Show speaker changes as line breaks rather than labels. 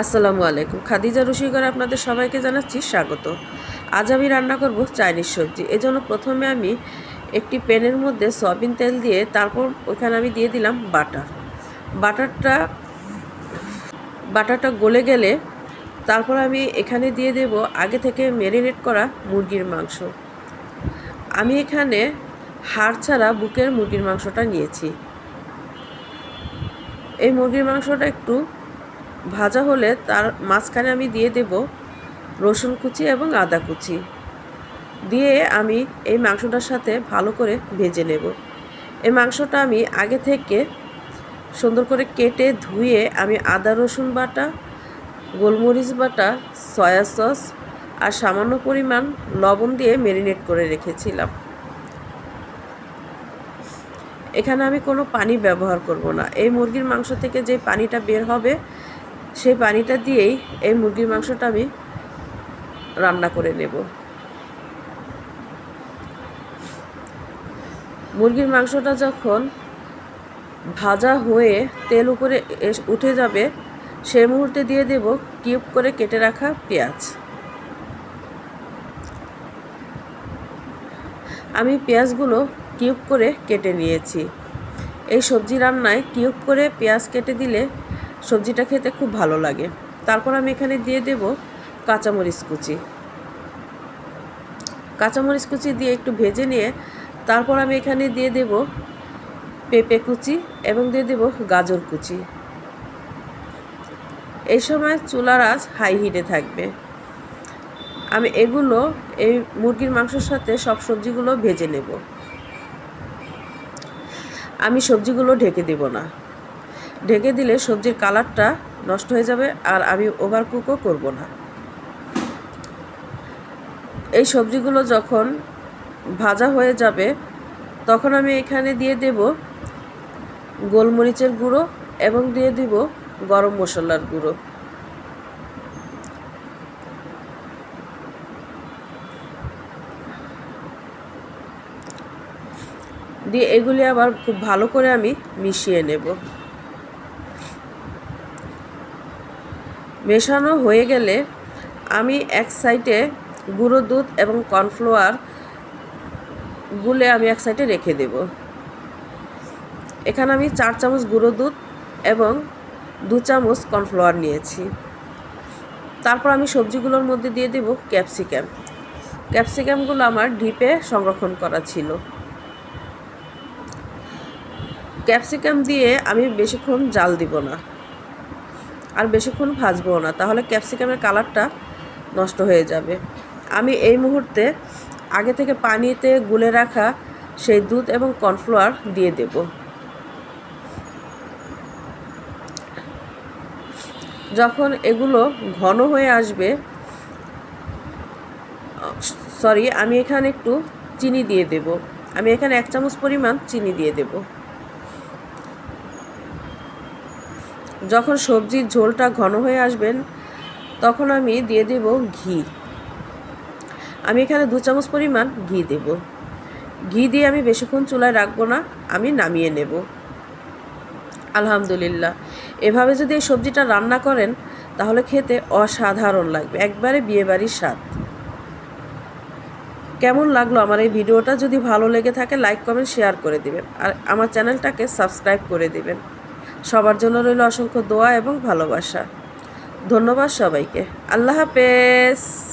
আসসালামু আলাইকুম। খাদিজা রসিগড়ে আপনাদের সবাইকে জানাচ্ছি স্বাগত। আজ আমি রান্না করব চাইনিজ সবজি। এজন্য প্রথমে আমি একটি প্যানের মধ্যে সয়াবিন তেল দিয়ে তারপর ওখানে আমি দিয়ে দিলাম বাটার। বাটারটা বাটারটা গলে গেলে তারপর আমি এখানে দিয়ে দেব আগে থেকে ম্যারিনেট করা মুরগির মাংস। আমি এখানে হাড় ছাড়া বুকের মুরগির মাংসটা নিয়েছি। এই মুরগির মাংসটা একটু ভাজা হলে তার মাঝখানে আমি দিয়ে দেব রসুন কুচি এবং আদা কুচি। দিয়ে আমি এই মাংসটার সাথে ভালো করে ভেজে নেব। এই মাংসটা আমি আগে থেকে সুন্দর করে কেটে ধুয়ে আমি আদা রসুন বাটা, গোলমরিচ বাটা, সয়া সস আর সামান্য পরিমাণ লবণ দিয়ে ম্যারিনেট করে রেখেছিলাম। এখানে আমি কোনো পানি ব্যবহার করব না। এই মুরগির মাংস থেকে যে পানিটা বের হবে সেই পানিটা দিয়েই এই মুরগির মাংসটা আমি রান্না করে নেব। মুরগির মাংসটা যখন ভাজা হয়ে তেল উপরে উঠে যাবে সেই মুহূর্তে দিয়ে দেব কিউব করে কেটে রাখা পেঁয়াজ। আমি পেঁয়াজগুলো কিউব করে কেটে নিয়েছি। এই সবজি রান্নায় কিউব করে পেঁয়াজ কেটে দিলে সবজিটা খেতে খুব ভালো লাগে। তারপর আমি এখানে দিয়ে দেব কাঁচামরিচ কুচি। কাঁচামরিচ কুচি দিয়ে একটু ভেজে নিয়ে তারপর আমি এখানে দিয়ে দেব পেঁপে কুচি এবং দিয়ে দেব গাজর কুচি। এই সময় চুলার আঁচ হাই হিটে থাকবে। আমি এগুলো এই মুরগির মাংসের সাথে সব সবজিগুলো ভেজে নেব। আমি সবজিগুলো ঢেকে দেব না। ঢেকে দিলে সবজির কালারটা নষ্ট হয়ে যাবে আর আমি ওভার কুকও করব না। এই সবজিগুলো যখন ভাজা হয়ে যাবে, তখন আমি এখানে দিয়ে দেব গোলমরিচের গুঁড়ো এবং দিয়ে দিব গরম মশলার গুঁড়ো। দিয়ে এগুলি আবার খুব ভালো করে আমি মিশিয়ে নেব। মেশানো হয়ে গেলে আমি এক সাইডে গুঁড়ো দুধ এবং কর্নফ্লাওয়ার গুলে আমি এক সাইডে রেখে দেব। এখানে আমি চার চামচ গুঁড়ো দুধ এবং দু চামচ কর্নফ্লাওয়ার নিয়েছি। তারপর আমি সবজিগুলোর মধ্যে দিয়ে দেব ক্যাপসিকাম। ক্যাপসিকামগুলো আমার ডিপে সংরক্ষণ করা ছিল। ক্যাপসিকাম দিয়ে আমি বেশিক্ষণ জাল দিব না। আর বেশিক্ষণ ভাজবো না, তাহলে ক্যাপসিকামের কালারটা নষ্ট হয়ে যাবে। আমি এই মুহূর্তে আগে থেকে পানিতে গুলে রাখা সেই দুধ এবং কর্নফ্লাওয়ার দিয়ে দেব। যখন এগুলো ঘন হয়ে আসবে, সরি, আমি এখানে একটু চিনি দিয়ে দেব। আমি এখানে এক চামচ পরিমাণ চিনি দিয়ে দেবো। যখন সবজির ঝোলটা ঘন হয়ে আসবেন, তখন আমি দিয়ে দেব ঘি। আমি এখানে দু চামচ পরিমাণ ঘি দেব। ঘি দিয়ে আমি বেশিক্ষণ চুলায় রাখব না, আমি নামিয়ে নেব। আলহামদুলিল্লাহ। এভাবে যদি এই সবজিটা রান্না করেন, তাহলে খেতে অসাধারণ লাগবে, একবারে বিয়েবাড়ির স্বাদ। কেমন লাগল আমার এই ভিডিওটা? যদি ভালো লেগে থাকে, লাইক, কমেন্ট, শেয়ার করে দিবেন। আর আমার চ্যানেলটাকে সাবস্ক্রাইব করে দিবেন। সবার জন্য রইল অসংখ্য দোয়া এবং ভালোবাসা। ধন্যবাদ সবাইকে। আল্লাহ হাফেজ।